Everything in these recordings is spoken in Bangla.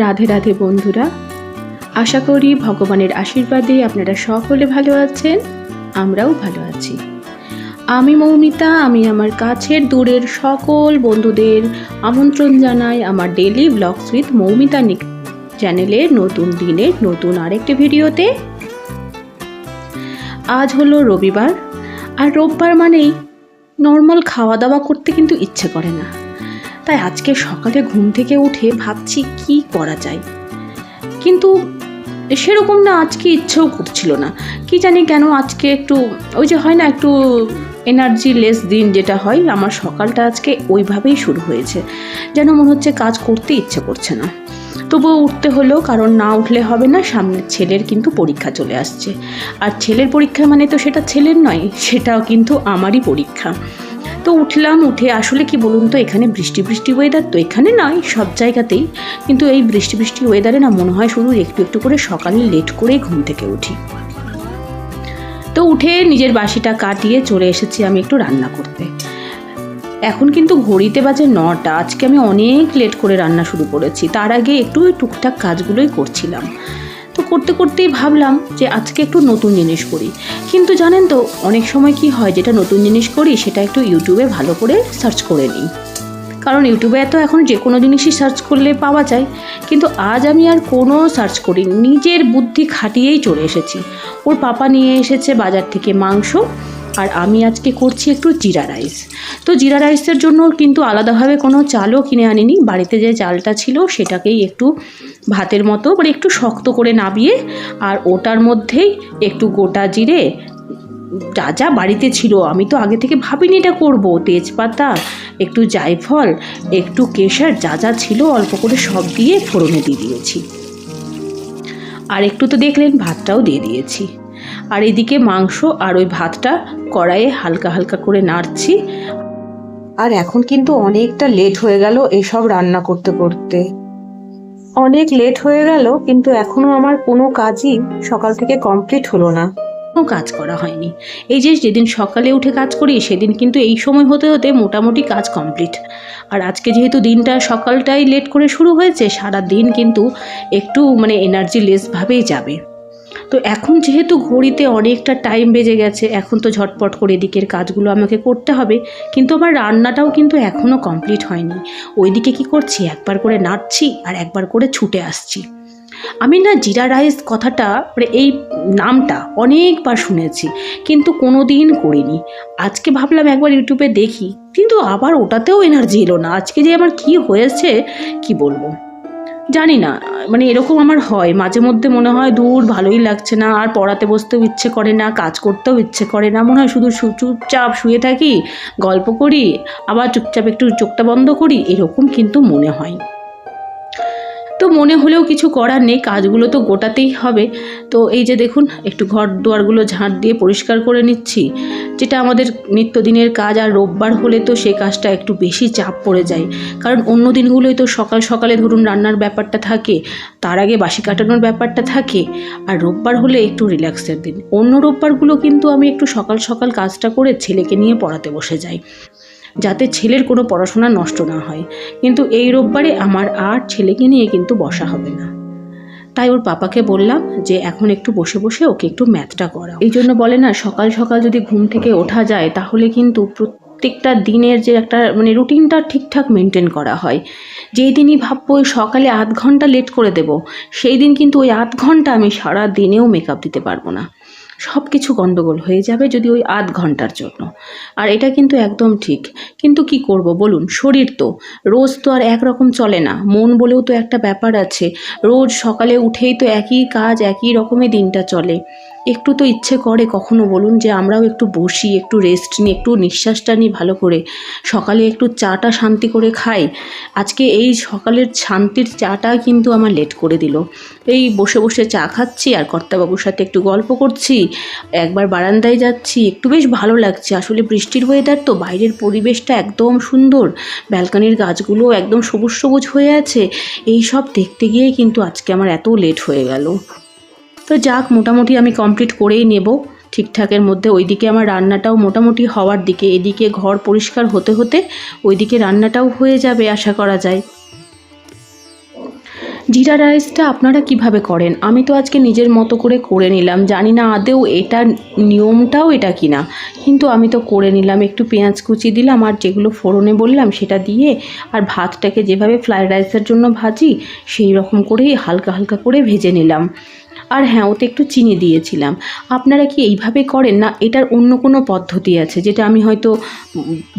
রাধে রাধে বন্ধুরা। আশা করি ভগবানের আশীর্বাদে আপনারা সকলে ভালো আছেন, আমরাও ভালো আছি। আমি মৌমিতা, আমি আমার কাছের দূরের সকল বন্ধুদের আমন্ত্রণ জানাই আমার ডেলি ব্লগস উইথ মৌমিতা নিক চ্যানেলের নতুন দিনের নতুন আরেকটি ভিডিওতে। আজ হলো রবিবার, আর রোববার মানেই নর্মাল খাওয়া দাওয়া করতে কিন্তু ইচ্ছে করে না। তাই আজকে সকালে ঘুম থেকে উঠে ভাবছি কি করা যায়। কিন্তু সেরকম না, আজকে ইচ্ছেও করছিল না। কি জানি কেন আজকে একটু, ওই যে হয় না, একটু এনার্জি লেস দিন যেটা হয়, আমার সকালটা আজকে ওইভাবেই শুরু হয়েছে। যেন মনে হচ্ছে কাজ করতে ইচ্ছে করছে না। তবুও উঠতে হলো কারণ না উঠলে হবে না সামনের ছেলের কিন্তু পরীক্ষা চলে আসছে। আর ছেলের পরীক্ষা মানে তো সেটা ছেলের নয়, সেটাও কিন্তু আমারই পরীক্ষা। তো উঠলাম, উঠে আসলে কি বলুন তো, এখানে বৃষ্টি বৃষ্টি ওয়েদার তো এখানে নয় সব জায়গাতেই। কিন্তু এই বৃষ্টি বৃষ্টি ওয়েদারে না মনে হয় শুধু একটু একটু করে সকালে লেট করেই ঘুম থেকে উঠি। তো উঠে নিজের বাসিটা কাটিয়ে চলে এসেছি আমি একটু রান্না করতে। এখন কিন্তু ঘড়িতে বাজে নটা, আজকে আমি অনেক লেট করে রান্না শুরু করেছি। তার আগে একটু টুকটাক কাজগুলোই করছিলাম। করতে করতেই ভাবলাম যে আজকে একটু নতুন জিনিস করি। কিন্তু জানেন তো, অনেক সময় কি হয়, যেটা নতুন জিনিস করি, সেটা একটু ইউটিউবে ভালো করে সার্চ করে নিই। কারণ ইউটিউবে এত এখন যে কোনো জিনিসই সার্চ করলে পাওয়া যায়। কিন্তু আজ আমি আর কোনো সার্চ করি, নিজের বুদ্ধি খাটিয়েই চলে এসেছি। ওর পাপা নিয়ে এসেছে বাজার থেকে মাংস আর আমি আজকে করছি একটু জিরা রাইস। তো জিরা রাইসের জন্য কিন্তু আলাদাভাবে কোনো চালও কিনে আনিনি। বাড়িতে যে চালটা ছিল সেটাকেই একটু ভাতের মতো মানে একটু শক্ত করে নাবিয়ে আর ওটার মধ্যেই একটু গোটা জিরে, যা যা বাড়িতে ছিল। আমি তো আগে থেকে ভাবিনি এটা করব। তেজপাতা, একটু জায়ফল, একটু কেশর, যা যা ছিল অল্প করে সব দিয়ে ফোড়নে দিয়ে দিয়েছি। আর একটু তো দেখলেন, ভাতটাও দিয়ে দিয়েছি। আর এদিকে মাংস আর ওই ভাতটা কড়াইয়ে হালকা হালকা করে নাড়ছি। আর এখন কিন্তু অনেকটা লেট হয়ে গেল এসব রান্না করতে করতে। অনেক লেট হয়ে গেল কিন্তু এখনও আমার কোনো কাজই সকাল থেকে কমপ্লিট হলো না। কোনো কাজ করা হয়নি। এই যে যেদিন সকালে উঠে কাজ করি সেদিন কিন্তু এই সময় হতে হতে মোটামুটি কাজ কমপ্লিট আর আজকে যেহেতু দিনটা সকালটাই লেট করে শুরু হয়েছে সারা দিন কিন্তু একটু মানে এনার্জি লেসভাবেই যাবে। তো এখন যেহেতু ঘড়িতে অনেকটা টাইম বেজে গেছে, এখন তো ঝটপট করে এদিকের কাজগুলো আমাকে করতে হবে। কিন্তু আমার রান্নাটাও কিন্তু এখনও কমপ্লিট হয়নি। ওইদিকে কি করছি? একবার করে নাড়ছি আর একবার করে ছুটে আসছি। আমি না জিরা রাইস কথাটা মানে এই নামটা অনেকবার শুনেছি, কিন্তু কোনো দিন করিনি। আজকে ভাবলাম একবার ইউটিউবে দেখি, কিন্তু আবার ওটাতেও এনার্জি এলো না। আজকে যে আমার কি হয়েছে, কি বলব? জানি না মানে এরকম আমার হয়। মাঝে মধ্যে মনে হয়, দূর, ভালোই লাগছে না, আর পড়াতে বসতেও ইচ্ছে করে না, কাজ করতেও ইচ্ছে করে না। মনে হয় শুধু চুপচাপ শুয়ে থাকি, গল্প করি, আবার চুপচাপ একটু চোখটা বন্ধ করি, এরকম কিন্তু মনে হয়। মনে হলেও কিছু করার নেই, কাজগুলো তো গোটাতেই হবে। তো এই যে দেখুন, একটু ঘর দুয়ারগুলো ঝাঁট দিয়ে পরিষ্কার করে নিচ্ছি, যেটা আমাদের নিত্যদিনের কাজ আর রোববার হলে তো সেই কাজটা একটু বেশি চাপ পড়ে যায়। কারণ অন্য দিনগুলোই তো সকাল সকালে ধরুন রান্নার ব্যাপারটা থাকে, তার আগে বাসি কাটানোর ব্যাপারটা থাকে, আর রোববার হলে একটু রিল্যাক্সের দিন। অন্য রোববারগুলো কিন্তু আমি একটু সকাল সকাল কাজটা করে ছেলেকে নিয়ে পড়াতে বসে যাই। যাতে ছেলের কোনো পড়াশোনা নষ্ট না হয়। কিন্তু এই রোববারে আমার আর ছেলেকে নিয়ে কিন্তু বসা হবে না। তাই ওর পাপাকে বললাম যে, এখন একটু বসে বসে ওকে একটু ম্যাথটা করা এই জন্য বলে না, সকাল সকাল যদি ঘুম থেকে ওঠা যায়, তাহলে কিন্তু প্রত্যেকটা দিনের যে একটা মানে রুটিনটা ঠিকঠাক মেনটেন করা হয়। যেই দিনই ভাববো ওই সকালে আধ ঘণ্টা লেট করে দেব, সেই দিন কিন্তু ওই আধ ঘণ্টা আমি সারা দিনেও মেকআপ দিতে পারব না। সব কিছু গণ্ডগোল হয়ে যাবে যদি ওই আধ ঘণ্টার জন্য। আর এটা কিন্তু একদম ঠিক। কিন্তু কি করব বলুন? শরীর তো। রোজ তো আর একরকম চলে না। মন বলেও তো একটা ব্যাপার আছে। রোজ সকালে উঠেই তো একই কাজ, একই রকমের দিনটা চলে। একটু তো ইচ্ছে করে কখনো বলুন যে আমরাও একটু বসি, একটু রেস্ট নিই, একটু নিঃশ্বাসটা নিই ভালো করে। সকালে একটু চাটা শান্তি করে খাই। আজকে এই সকালের শান্তির চাটা কিন্তু আমার লেট করে দিল। এই বসে বসে চা খাচ্ছি আর কর্তাবাবুর সাথে একটু গল্প করছি, একবার বারান্দায় যাচ্ছি, একটু বেশ ভালো লাগছে। আসলে বৃষ্টির ওয়েদার তো, বাইরের পরিবেশটা একদম সুন্দর। ব্যালকানির গাছগুলো একদম সবুজ সবুজ হয়ে আছে। এই সব দেখতে গিয়ে কিন্তু আজকে আমার এত লেট হয়ে গেল। তো যাক, মোটামুটি আমি কমপ্লিট করেই নেব। ঠিকঠাকের মধ্যে ওইদিকে আমার রান্নাটাও মোটামুটি হওয়ার দিকে। এদিকে ঘর পরিষ্কার হতে হতে ওইদিকে রান্নাটাও হয়ে যাবে আশা করা যায়। জিরা রাইসটা আপনারা কীভাবে করেন? আমি তো আজকে নিজের মতো করে করে নিলাম। জানি না আদেও এটা নিয়মটাও এটা কিনা। কিন্তু আমি তো করে নিলাম। একটু পেঁয়াজ কুচি দিলাম আর যেগুলো ফোড়নে বললাম সেটা দিয়ে আর ভাতটাকে যেভাবে ফ্রাইড রাইসের জন্য ভাজি, সেই রকম করেই হালকা হালকা করে ভেজে নিলাম। আর হ্যাঁ ওতে একটু চিনি দিয়েছিলাম। আপনারা কি এইভাবে করেন না? এটার অন্য কোনো পদ্ধতি আছে যেটা আমি হয়তো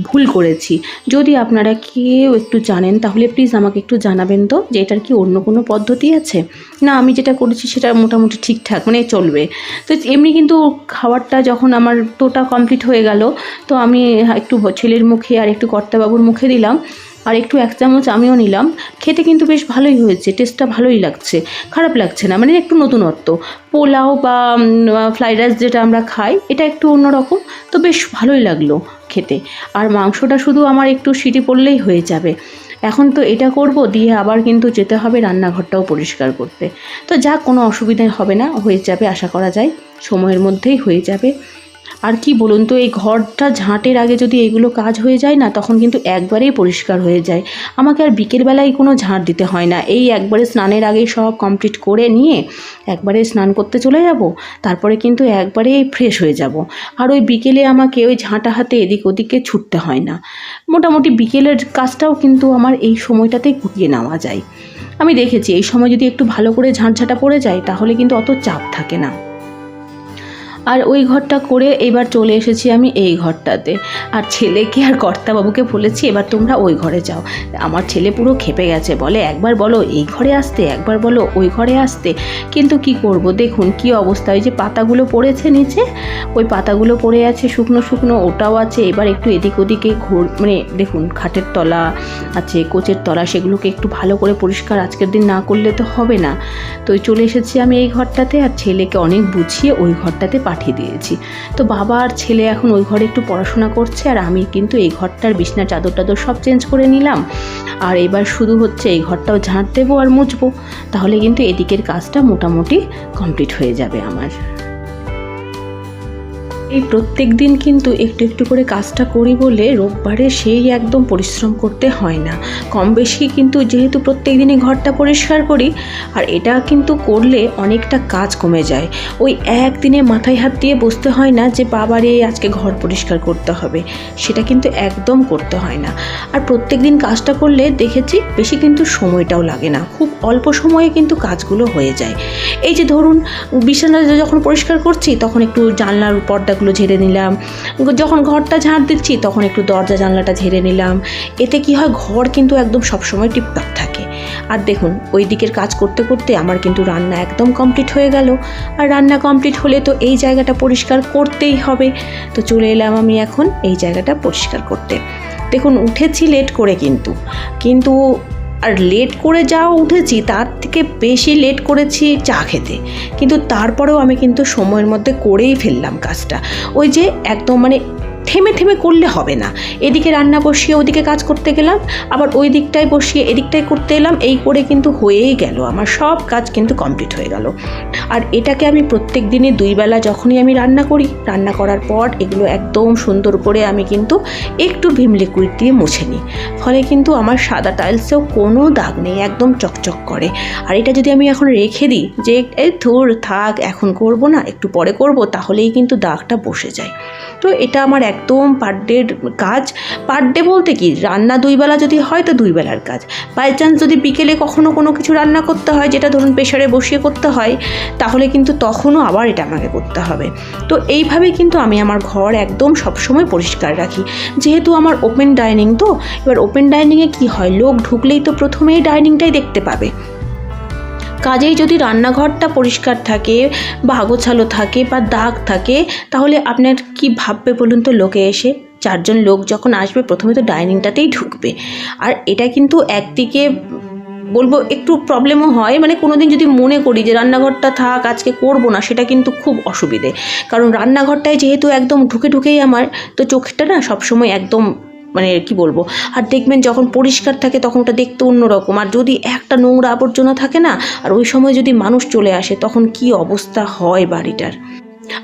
ভুল করেছি? যদি আপনারা কেউ একটু জানেন, তাহলে প্লিজ আমাকে একটু জানাবেন তো যে এটার কি অন্য কোনো পদ্ধতি আছে? না, আমি যেটা করেছি সেটা মোটামুটি ঠিকঠাক মানে চলবে। তো এমনি কিন্তু খাবারটা যখন আমার টোটা কমপ্লিট হয়ে গেল, তো আমি একটু ছেলের মুখে আর একটু কর্তাবাবুর মুখে দিলাম। আর একটু এক চামচ আমিও নিলাম। খেতে কিন্তু বেশ ভালোই হয়েছে টেস্টটা ভালোই লাগছে। খারাপ লাগছে না মানে একটু নতুনত্ব। পোলাও বা ফ্রাইড রাইস যেটা আমরা খাই, এটা একটু অন্যরকম, তো বেশ ভালোই লাগল খেতে। আর মাংসটা শুধু আমার একটু সিটি পড়লেই হয়ে যাবে। এখন তো এটা করব, দিয়ে আবার কিন্তু যেতে হবে রান্নাঘরটাও পরিষ্কার করতে। তো যা কোনো অসুবিধা হবে না, হয়ে যাবে আশা করা যায়। সময়ের মধ্যেই হয়ে যাবে। আর কি বলুন তো, এই ঘরটা ঝাঁটের আগে যদি এগুলো কাজ হয়ে যায় না, তখন কিন্তু একবারেই পরিষ্কার হয়ে যায়। আমাকে আর বিকেলবেলায় কোনো ঝাঁট দিতে হয় না। এই একবারে স্নানের আগে সব কমপ্লিট করে নিয়ে একবারে স্নান করতে চলে যাব, তারপরে কিন্তু একবারে ফ্রেশ হয়ে যাব। আর ওই বিকেলে আমাকে ওই ঝাঁটা হাতে এদিক ওদিকে ছুটতে হয় না। মোটামুটি বিকেলের কাজটাও কিন্তু আমার এই সময়টাতেই গুটিয়ে নেওয়া যায়। আমি দেখেছি, এই সময় যদি একটু ভালো করে ঝাঁটঝাঁটা পড়ে যায়, তাহলে কিন্তু অত চাপ থাকে না। আর ওই ঘরটা করে এবার চলে এসেছি আমি এই ঘরটাতে। আর ছেলেকে আর কর্তাবাবুকে বলেছি, এবার তোমরা ওই ঘরে যাও। আমার ছেলে পুরো খেপে গেছে, বলে, একবার বলো, এই ঘরে আসতে, একবার বলো, ওই ঘরে আসতে। কিন্তু কি করব, দেখুন কি অবস্থা, ওই যে পাতাগুলো পড়েছে নিচে, ওই পাতাগুলো পড়ে আছে শুকনো শুকনো, ওটাও আছে। এবার একটু এদিক ওদিকে ঘোর মানে দেখুন, খাটের তলা আছে, কোচের তলা, সেগুলোকে একটু ভালো করে পরিষ্কার, আজকের দিন না করলে তো হবে না। তো চলে এসেছি আমি এই ঘরটাতে, আর ছেলেকে অনেক বুঝিয়ে ওই ঘরটাতে পাঠিয়ে দিয়েছি। তো বাবা আর ছেলে এখন ওই ঘরে একটু পড়াশোনা করছে আর আমি কিন্তু এই ঘরটার বিছনা চাদর টাদর সব চেঞ্জ করে নিলাম। আর এবার শুধু হচ্ছে এই ঘরটাও ঝাঁট দেবো আর মুছবো। তাহলে কিন্তু এদিকের কাজটা মোটামুটি কমপ্লিট হয়ে যাবে আমার। এই প্রত্যেক দিন কিন্তু একটু একটু করে কাজটা করি বলে রোববারে সেই একদম পরিশ্রম করতে হয় না। কম বেশি কিন্তু যেহেতু প্রত্যেক দিনই ঘরটা পরিষ্কার করি, আর এটা কিন্তু করলে অনেকটা কাজ কমে যায়। ওই একদিনে মাথায় হাত দিয়ে বসতে হয় না যে, বাবারে, আজকে ঘর পরিষ্কার করতে হবে। সেটা কিন্তু একদম করতে হয় না। আর প্রত্যেক দিন কাজটা করলে দেখেছি বেশি কিন্তু সময়টাও লাগে না। খুব অল্প সময়ে কিন্তু কাজগুলো হয়ে যায়। এই যে ধরুন, বিছানা যখন পরিষ্কার করছি, তখন একটু জানলার পর্দাগুলো ঝেড়ে নিলাম। যখন ঘরটা ঝাড় দিচ্ছি, তখন একটু দরজা জানলাটা ঝেড়ে নিলাম। এতে কি হয়, ঘর কিন্তু একদম সবসময় টিপটপ থাকে। আর দেখুন, ওই দিকের কাজ করতে করতে আমার কিন্তু রান্না একদম কমপ্লিট হয়ে গেল। আর রান্না কমপ্লিট হলে তো এই জায়গাটা পরিষ্কার করতেই হবে। তো চলে এলাম আমি এখন এই জায়গাটা পরিষ্কার করতে। দেখুন, উঠেছি লেট করে কিন্তু। কিন্তু আর লেট করে যা উঠেছি, তার থেকে বেশি লেট করেছি চা খেতে। কিন্তু তারপরেও আমি কিন্তু সময়ের মধ্যে করেই ফেললাম কাজটা। ওই যে একদম মানে থেমে থেমে করলে হবে না। এদিকে রান্না বসিয়ে ওদিকে কাজ করতে গেলাম, আবার ওই দিকটায় বসিয়ে এদিকটায় করতে এলাম, এই করে কিন্তু হয়েই গেল। আমার সব কাজ কিন্তু কমপ্লিট হয়ে গেল। আর এটাকে আমি প্রত্যেক দিনে দুইবেলা যখনই আমি রান্না করি, রান্না করার পর এগুলো একদম সুন্দর করে আমি কিন্তু একটু ভিম লিকুইড দিয়ে মুছে নিই। ফলে কিন্তু আমার সাদা টাইলসেও কোনো দাগ নেই, একদম চকচক করে। আর এটা যদি আমি এখন রেখে দিই যে, এই ধুর, থাক, এখন করব না, একটু পরে করব তাহলেই কিন্তু দাগটা বসে যায়। তো এটা আমার একদম পার ডের কাজ। পার ডে বলতে কি, রান্না দুই বেলা যদি হয় তো দুই বেলার কাজ। বাই চান্স যদি বিকেলে কখনো কোনো কিছু রান্না করতে হয়, যেটা ধরুন প্রেশারে বসিয়ে করতে হয়, তাহলে কিন্তু তখনও আবার এটা আমাকে করতে হবে। তো এইভাবেই কিন্তু আমি আমার ঘর একদম সবসময় পরিষ্কার রাখি। যেহেতু আমার ওপেন ডাইনিং তো, এবার ওপেন ডাইনিংয়ে কি হয়? লোক ঢুকলেই তো প্রথমেই ডাইনিংটাই দেখতে পাবে। কাজেই যদি রান্নাঘরটা পরিষ্কার থাকে, বা গোছালো থাকে, বা দাগ থাকে, তাহলে আপনার কি ভাববে বলুন তো লোকে এসে? চারজন লোক যখন আসবে, প্রথমে তো ডাইনিংটাতেই ঢুকবে। আর এটা কিন্তু একদিকে বলব একটু প্রবলেমও হয়। মানে কোনো দিন যদি মনে করি যে রান্নাঘরটা থাক, আজকে করব না, সেটা কিন্তু খুব অসুবিধে। কারণ রান্নাঘরটায় যেহেতু একদম ঢুকে ঢুকেই আমার, তো চোখটা না সবসময় একদম মানে কি বলব? আর দেখবেন যখন পরিষ্কার থাকে তখন ওটা দেখতে অন্যরকম। আর যদি একটা নোংরা আবর্জনা থাকে না, আর ওই সময় যদি মানুষ চলে আসে, তখন কি অবস্থা হয় বাড়িটার?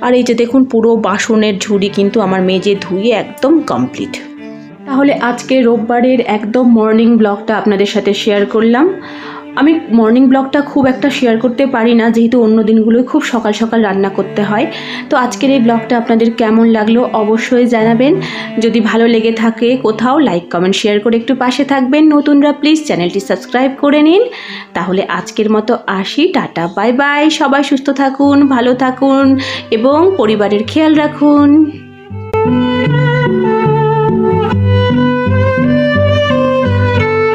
আর এই যে দেখুন, পুরো বাসনের ঝুড়ি কিন্তু আমার মেজে ধুয়ে একদম কমপ্লিট তাহলে আজকে রোববারের একদম মর্নিং ব্লগটা আপনাদের সাথে শেয়ার করলাম। আমি মর্নিং ব্লগটা খুব একটা শেয়ার করতে পারি না, যেহেতু অন্য দিনগুলোই খুব সকাল সকাল রান্না করতে হয়। তো আজকের এই ব্লগটা আপনাদের কেমন লাগল অবশ্যই জানাবেন। যদি ভালো লেগে থাকে কোথাও লাইক কমেন্ট শেয়ার করে একটু পাশে থাকবেন। নতুনরা প্লিজ চ্যানেলটি সাবস্ক্রাইব করে নিন। তাহলে আজকের মতো আসি, টাটা বাই বাই সবাই সুস্থ থাকুন, ভালো থাকুন, এবং পরিবারের খেয়াল রাখুন।